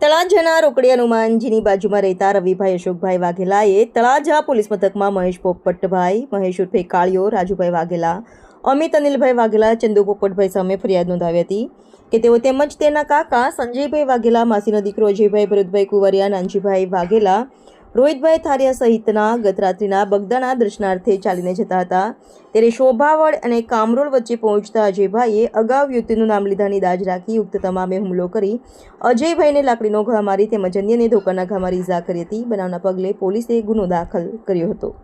તળાજાના રોકડી હનુમાનજીની બાજુમાં રહેતા રવિભાઈ અશોકભાઈ વાઘેલાએ તળાજા પોલીસ મથકમાં મહેશ પોપટભાઈ, મહેશ ઉર્ફે કાળિયો, રાજુભાઈ વાઘેલા, અમિત અનિલભાઈ વાઘેલા, ચંદુ પોપટભાઈ સામે ફરિયાદ નોંધાવી હતી કે તેઓ તેમજ તેના કાકા સંજયભાઈ વાઘેલા માસીનો દીકરો અજયભાઈ ભરતભાઈ કુંવરિયા, નાનજીભાઈ વાઘેલા રોહિતભાઈ થારિયા સહિતના ગતરાત્રિના બગદાણા દર્શનાર્થે ચાલીને જતા હતા. ત્યારે શોભાવડ અને કામરોળ વચ્ચે પહોંચતા અજયભાઈએ અગાઉ યુવતીનું નામ લીધાની દાજ રાખી ઉક્ત તમામે હુમલો કરી અજયભાઈને લાકડીનો ઘા મારી તેમજ અન્યને ધોકાના ઘા મારી ઇજા કરી હતી. બનાવના પગલે પોલીસે ગુનો દાખલ કર્યો હતો.